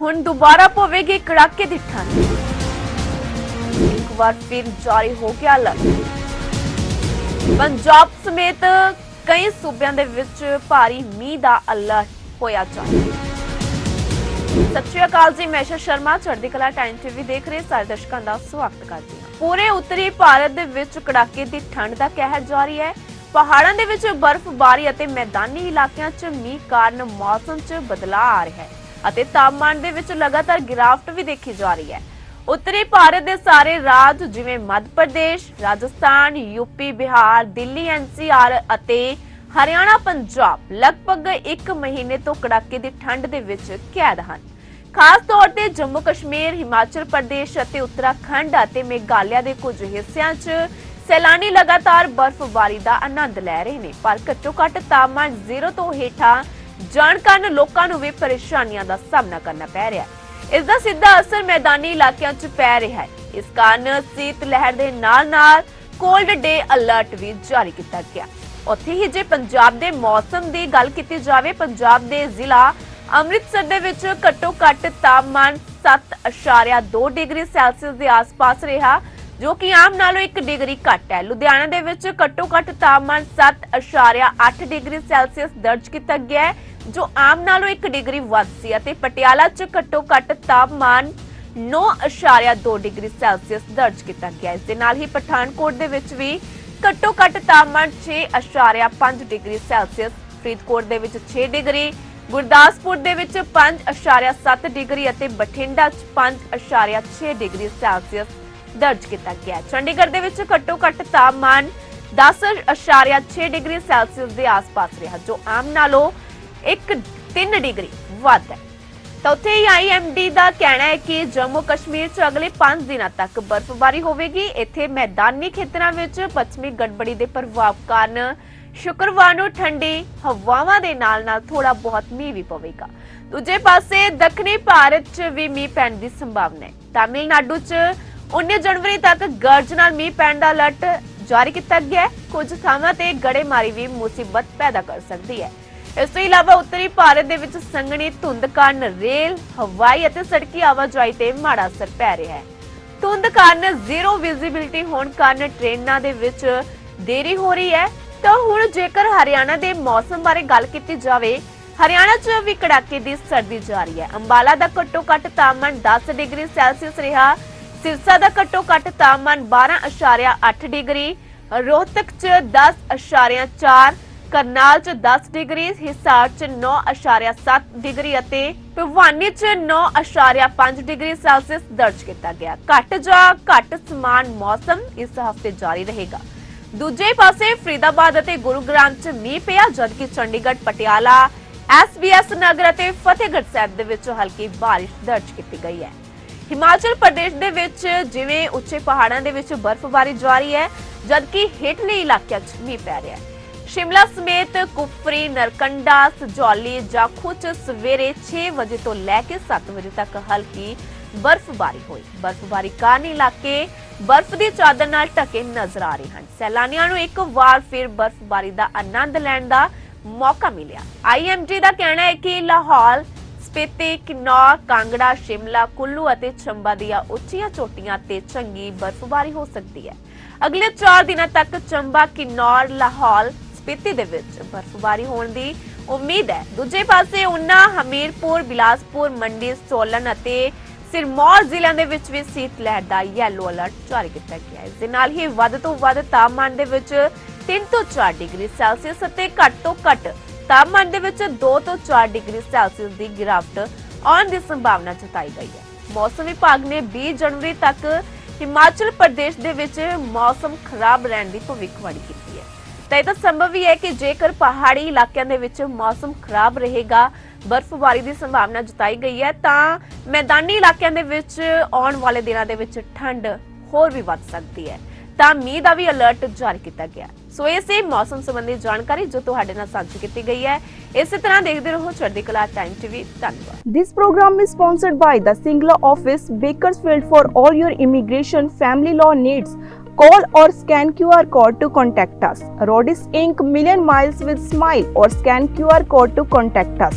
ਹੁਣ ਦੁਬਾਰਾ ਪਵੇਗੀ ਕੜਾਕੇ ਦੀ ਠੰਡ। ਇੱਕ ਵਾਰ ਫਿਰ ਜਾਰੀ ਹੋ ਗਿਆ ਅਲਰਟ ਪੰਜਾਬ ਸਮੇਤ ਕਈ ਸੂਬਿਆਂ ਦੇ ਵਿੱਚ ਭਾਰੀ ਮੀਂਹ ਦਾ ਅਲਰਟ ਹੋਇਆ ਜਾਰੀ। ਸਤਿ ਸ਼੍ਰੀ ਅਕਾਲ ਜੀ, ਮੈਂ ਸ਼ਰਮਾ, ਚੜ੍ਹਦੀ ਕਲਾ ਟਾਈਮ ਟੀਵੀ ਦੇਖ ਰਹੇ ਸਾਰੇ ਦਰਸ਼ਕਾਂ ਦਾ ਸਵਾਗਤ ਕਰਦੀ ਹਾਂ। ਪੂਰੇ ਉੱਤਰੀ ਭਾਰਤ ਦੇ ਵਿੱਚ ਕੜਾਕੇ ਦੀ ਠੰਡ ਦਾ ਕਹਿਰ ਜਾਰੀ ਹੈ। ਪਹਾੜਾਂ ਦੇ ਵਿੱਚ ਬਰਫ਼ਬਾਰੀ ਅਤੇ ਮੈਦਾਨੀ ਇਲਾਕਿਆਂ 'ਚ ਮੀਂਹ ਕਾਰਨ ਮੌਸਮ 'ਚ ਬਦਲਾਅ ਆ ਰਿਹਾ ਹੈ। ਅਤੇ ਤਾਪਮਾਨ ਦੇ ਵਿੱਚ ਲਗਾਤਾਰ ਗਿਰਾਵਟ ਵੀ ਦੇਖੀ ਜਾ ਰਹੀ ਹੈ। ਉੱਤਰੀ ਭਾਰਤ ਦੇ ਸਾਰੇ ਰਾਜ ਜਿਵੇਂ ਮੱਧ ਪ੍ਰਦੇਸ਼, ਰਾਜਸਥਾਨ ਯੂਪੀ ਬਿਹਾਰ, ਦਿੱਲੀ ਐਨਸੀਆਰ ਅਤੇ ਹਰਿਆਣਾ, ਪੰਜਾਬ ਲਗਭਗ 1 ਮਹੀਨੇ ਤੋਂ ਕੜਾਕੇ ਦੀ ਠੰਡ ਦੇ ਵਿੱਚ ਕੈਦ ਹਨ। ਖਾਸ ਤੌਰ ਤੇ ਜੰਮੂ ਕਸ਼ਮੀਰ, ਹਿਮਾਚਲ ਪ੍ਰਦੇਸ਼ ਅਤੇ ਉੱਤਰਾਖੰਡ ਅਤੇ ਮੇਘਾਲਿਆ ਦੇ ਕੁਝ ਹਿੱਸਿਆਂ 'ਚ ਸੈਲਾਨੀ ਲਗਾਤਾਰ ਬਰਫ਼ਬਾਰੀ ਦਾ ਆਨੰਦ ਲੈ ਰਹੇ ਨੇ। ਪਰ ਘੱਟੋ ਘੱਟ ਤਾਪਮਾਨ 0 ਤੋਂ ਹੇਠਾਂ ਜਾਣ ਕਾਰਨ ਲੋਕਾਂ ਨੂੰ ਵੀ ਪਰੇਸ਼ਾਨੀਆਂ ਦਾ ਸਾਹਮਣਾ ਕਰਨਾ ਪੈ ਰਿਹਾ ਹੈ। ਇਸ ਦਾ ਸਿੱਧਾ ਅਸਰ ਮੈਦਾਨੀ ਇਲਾਕਿਆਂ 'ਚ ਪੈ ਰਿਹਾ ਹੈ। ਇਸ ਕਾਰਨ ਸੀਤ ਲਹਿਰ ਦੇ ਨਾਲ-ਨਾਲ ਕੋਲਡ ਡੇ ਅਲਰਟ ਵੀ ਜਾਰੀ ਕੀਤਾ ਗਿਆ। ਉੱਥੇ ਹੀ ਜੇ ਪੰਜਾਬ ਦੇ ਮੌਸਮ ਦੀ ਗੱਲ ਕੀਤੀ ਜਾਵੇ, ਪੰਜਾਬ ਦੇ ਜ਼ਿਲ੍ਹਾ ਅੰਮ੍ਰਿਤਸਰ ਦੇ ਵਿੱਚ ਘੱਟੋ ਘੱਟ ਤਾਪਮਾਨ 7.2 ਡਿਗਰੀ ਸੈਲਸੀਅਸ ਦੇ ਆਸ-ਪਾਸ ਰਿਹਾ। ਜੋ ਕਿ ਆਮ ਨਾਲੋਂ 1 ਡਿਗਰੀ ਘੱਟ ਹੈ। ਲੁਧਿਆਣਾ ਦੇ ਵਿੱਚ ਘੱਟੋ ਘੱਟ ਤਾਪਮਾਨ 7.8 ਡਿਗਰੀ ਸੈਲਸੀਅਸ ਦਰਜ ਕੀਤਾ ਗਿਆ ਹੈ, ਜੋ ਆਮ ਨਾਲੋਂ 1 ਡਿਗਰੀ ਵੱਧ ਸੀ ਅਤੇ ਪਟਿਆਲਾ 'ਚ ਘੱਟੋ ਘੱਟ ਤਾਪਮਾਨ 9.2 ਡਿਗਰੀ ਸੈਲਸੀਅਸ ਦਰਜ ਕੀਤਾ ਗਿਆ ਇਸ ਦੇ ਨਾਲ ਹੀ ਪਠਾਨਕੋਟ ਦੇ ਵਿੱਚ ਵੀ ਘੱਟੋ ਘੱਟ ਤਾਪਮਾਨ 6.5 ਡਿਗਰੀ ਸੈਲਸੀਅਸ, ਫਰੀਦਕੋਟ ਦੇ ਵਿੱਚ 6 ਡਿਗਰੀ, ਗੁਰਦਾਸਪੁਰ ਦੇ ਵਿੱਚ 5.7 ਡਿਗਰੀ ਅਤੇ ਬਠਿੰਡਾ 'ਚ 5.6 ਡਿਗਰੀ ਸੈਲਸੀਅਸ ਦਰਜ ਕੀਤਾ ਗਿਆ। ਚੰਡੀਗੜ੍ਹ ਦੇ ਵਿੱਚ ਘੱਟੋ ਘੱਟ ਤਾਪਮਾਨ 10.6 ਡਿਗਰੀ ਸੈਲਸੀਅਸ ਦੇ ਆਸ-ਪਾਸ ਰਿਹਾ, ਜੋ ਆਮ ਨਾਲੋਂ 1 3 ਡਿਗਰੀ ਵੱਧ ਹੈ। ਤਾਂ ਉੱਥੇ ਹੀ ਆਈਐਮਡੀ ਦਾ ਕਹਿਣਾ ਹੈ ਕਿ ਜੰਮੂ ਕਸ਼ਮੀਰ 'ਚ ਅਗਲੇ 5 ਦਿਨਾਂ ਤੱਕ ਬਰਫ਼ਬਾਰੀ ਹੋਵੇਗੀ। ਇੱਥੇ ਮੈਦਾਨੀ ਖੇਤਰਾਂ ਵਿੱਚ ਪੱਛਮੀ ਗੜਬੜੀ ਦੇ ਪ੍ਰਭਾਵ ਕਾਰਨ ਸ਼ੁੱਕਰਵਾਰ ਨੂੰ ਠੰਡੀ ਹਵਾਵਾਂ ਦੇ ਨਾਲ-ਨਾਲ ਥੋੜਾ ਬਹੁਤ ਮੀਂਹ ਵੀ ਪਵੇਗਾ। ਦੂਜੇ ਪਾਸੇ ਦੱਖਣੀ ਭਾਰਤ 'ਚ ਵੀ ਮੀਂਹ ਪੈਣ ਦੀ ਸੰਭਾਵਨਾ ਹੈ। ਤਾਮਿਲਨਾਡੂ 'ਚ 19 ਜਨਵਰੀ ਤੱਕ ਗਰਜ ਨਾਲ ਮੀਂਹ ਪੈਣ ਦਾ ਅਲਰਟ ਜਾਰੀ ਕੀਤਾ ਗਿਆ ਹੈ। ਕੁਝ ਥਾਵਾਂ ਤੇ ਗੜੇਮਾਰੀ ਵੀ ਮੁਸੀਬਤ ਪੈਦਾ ਕਰ ਸਕਦੀ ਹੈ। ਇਸ ਤੋਂ ਇਲਾਵਾ ਉੱਤਰੀ ਭਾਰਤ ਦੇ ਵਿੱਚ ਸੰਘਣੀ ਧੁੰਦ ਕਾਰਨ ਰੇਲ, ਹਵਾਈ ਅਤੇ ਸੜਕੀ ਆਵਾਜਾਈ ਤੇ ਮਾੜਾ ਅਸਰ ਪੈ ਰਿਹਾ ਹੈ। ਧੁੰਦ ਕਾਰਨ ਜ਼ੀਰੋ ਵਿਜ਼ਿਬਿਲਟੀ ਹੋਣ ਕਾਰਨ ਟ੍ਰੇਨਾਂ ਦੇ ਵਿੱਚ ਦੇਰੀ ਹੋ ਰਹੀ ਹੈ। ਤਾਂ ਹੁਣ ਜੇਕਰ ਹਰਿਆਣਾ ਦੇ ਮੌਸਮ ਬਾਰੇ ਗੱਲ ਕੀਤੀ ਜਾਵੇ ਹਰਿਆਣਾ 'ਚ ਵੀ ਕੜਾਕੇ ਦੀ ਸਰਦੀ ਜਾਰੀ ਹੈ। ਅੰਬਾਲਾ ਦਾ ਘੱਟੋ ਘੱਟ ਤਾਪਮਾਨ 10 ਡਿਗਰੀ ਸੈਲਸੀਅਸ ਰਿਹਾ। ਸਿਰਸਾ ਦਾ ਘੱਟੋ ਘੱਟ ਤਾਪਮਾਨ 12.8 ਡਿਗਰੀ, ਰੋਹਤਕ 'ਚ 10.4 ਕਰਨਾਲ 'ਚ 10 ਡਿਗਰੀ, ਹਿਸਾਰ 'ਚ 9.7 ਡਿਗਰੀ ਅਤੇ ਭਿਵਾਨੀ 'ਚ 9.5 ਡਿਗਰੀ ਸੈਲਸੀਅਸ ਦਰਜ ਕੀਤਾ ਗਿਆ। ਘੱਟ ਜਾਂ ਘੱਟ ਸਮਾਨ ਮੌਸਮ ਇਸ ਹਫ਼ਤੇ ਜਾਰੀ ਰਹੇਗਾ। ਦੂਜੇ ਪਾਸੇ ਫਰੀਦਾਬਾਦ ਅਤੇ ਗੁਰੂਗ੍ਰਾਮ 'ਚ ਮੀਂਹ ਪਿਆ, ਜਦਕਿ ਚੰਡੀਗੜ੍ਹ, ਪਟਿਆਲਾ ਐਸਬੀਐਸ ਨਗਰ ਅਤੇ ਫਤਿਹਗੜ੍ਹ ਸਾਹਿਬ ਦੇ ਵਿੱਚ ਹਲਕੀ ਬਾਰਿਸ਼ ਦਰਜ ਕੀਤੀ ਗਈ ਹੈ। ਹਿਮਾਚਲ ਪ੍ਰਦੇਸ਼ ਦੇ ਵਿੱਚ ਜਿਵੇਂ ਉੱਚੇ ਪਹਾੜਾਂ ਦੇ ਵਿੱਚ ਬਰਫ਼ਬਾਰੀ ਜਾਰੀ ਹੈ, ਜਦਕਿ ਹੇਠਲੇ ਇਲਾਕਿਆਂ 'ਚ ਮੀਂਹ ਪੈ ਰਿਹਾ ਹੈ। ਸ਼ਿਮਲਾ ਸਮੇਤ ਕੁਫਰੀ ਨਰਕੰਡਾ, ਸਜੌਲੀ, ਜਾਖੂ 'ਚ ਸਵੇਰੇ 6 ਵਜੇ ਤੋਂ ਲੈ ਕੇ 7 ਵਜੇ ਤੱਕ ਹਲਕੀ ਬਰਫ਼ਬਾਰੀ ਹੋਈ। ਬਰਫ਼ਬਾਰੀ ਕਾਰਨ ਇਲਾਕੇ ਬਰਫ਼ ਦੀ ਚਾਦਰ ਨਾਲ ਢਕੇ ਨਜ਼ਰ ਆ ਰਹੇ ਹਨ। ਸੈਲਾਨੀਆਂ ਨੂੰ ਇੱਕ ਵਾਰ ਫਿਰ ਬਰਫ਼ਬਾਰੀ ਦਾ ਆਨੰਦ ਲੈਣ ਦਾ ਮੌਕਾ ਮਿਲਿਆ। ਆਈਐਮਜੀ ਦਾ ਕਹਿਣਾ ਹੈ ਕਿ ਲਾਹੌਰ ਸਪੀਤੀ ਕਿਨੌਰ ਕਾਂਗੜਾ, ਸ਼ਿਮਲਾ, ਕੁੱਲੂ ਅਤੇ ਚੰਬਾ ਦੀਆਂ ਉੱਚੀਆਂ ਚੋਟੀਆਂ ਤੇ ਚੰਗੀ ਬਰਫ਼ਬਾਰੀ ਹੋ ਸਕਦੀ ਹੈ। ਅਗਲੇ 4 ਦਿਨਾਂ ਤੱਕ ਚੰਬਾ ਕਿਨੌਰ ਲਾਹੌਲ ਸਪੀਤੀ ਦੇ ਵਿੱਚ ਬਰਫ਼ਬਾਰੀ ਹੋਣ ਦੀ ਉਮੀਦ ਹੈ। ਦੂਜੇ ਪਾਸੇ ਉਨਾ ਹਮੀਰਪੁਰ, ਬਿਲਾਸਪੁਰ, ਮੰਡੀ, ਸੋਲਨ ਅਤੇ ਸਿਰਮੌਰ ਜ਼ਿਲ੍ਹਿਆਂ ਦੇ ਵਿੱਚ ਵੀ ਸੀਤ ਲਹਿਰ ਦਾ ਯੈਲੋ ਅਲਰਟ ਜਾਰੀ ਕੀਤਾ ਗਿਆ ਹੈ। ਇਸ ਦੇ ਨਾਲ ਹੀ ਵੱਧ ਤੋਂ ਵੱਧ ਤਾਪਮਾਨ ਦੇ ਵਿੱਚ 3 ਤੋਂ 4 ਡਿਗਰੀ ਸੈਲਸੀਅਸ ਅਤੇ ਘੱਟ ਤੋਂ ਘੱਟ ਤਾਪਮਾਨ ਦੇ ਵਿੱਚ 2 ਤੋਂ 4 ਡਿਗਰੀ ਸੈਲਸੀਅਸ ਦੀ ਗਿਰਾਵਟ ਆਉਣ ਦੀ ਸੰਭਾਵਨਾ ਜਤਾਈ ਗਈ ਹੈ। ਮੌਸਮ ਵਿਭਾਗ ਨੇ 20 ਜਨਵਰੀ ਤੱਕ ਹਿਮਾਚਲ ਪ੍ਰਦੇਸ਼ ਦੇ ਵਿੱਚ ਮੌਸਮ ਖਰਾਬ ਰਹਿਣ ਦੀ ਭਵਿੱਖਬਾਣੀ ਕੀਤੀ ਹੈ। ਤਾਂ ਇਹ ਤਾਂ ਸੰਭਵ ਹੀ ਹੈ ਕਿ ਜੇਕਰ ਪਹਾੜੀ ਇਲਾਕਿਆਂ ਦੇ ਵਿੱਚ ਮੌਸਮ ਖਰਾਬ ਰਹੇਗਾ, ਬਰਫ਼ਬਾਰੀ ਦੀ ਸੰਭਾਵਨਾ ਜਤਾਈ ਗਈ ਹੈ, ਤਾਂ ਮੈਦਾਨੀ ਇਲਾਕਿਆਂ ਦੇ ਵਿੱਚ ਆਉਣ ਵਾਲੇ ਦਿਨਾਂ ਦੇ ਵਿੱਚ ਠੰਡ ਹੋਰ ਵੀ ਵੱਧ ਸਕਦੀ ਹੈ। ਤਾਂ ਮੀਂਹ ਦਾ ਵੀ ਅਲਰਟ ਜਾਰੀ ਕੀਤਾ ਗਿਆ ਸੋ ਇਹ ਸੀ ਮੌਸਮ ਸੰਬੰਧੀ ਜਾਣਕਾਰੀ ਜੋ ਤੁਹਾਡੇ ਨਾਲ ਸਾਂਝੀ ਕੀਤੀ ਗਈ ਹੈ ਇਸੇ ਤਰ੍ਹਾਂ ਦੇਖਦੇ ਰਹੋ ਚੜ੍ਹਦੀ ਕਲਾ ਟਾਈਮ ਟੀਵੀ ਧੰਨਵਾਦ this program is sponsored by the Singla office Bakersfield for all your immigration family law needs Call or scan QR code to contact us. Rodis Inc. Million Miles with Smile or scan QR code to contact us.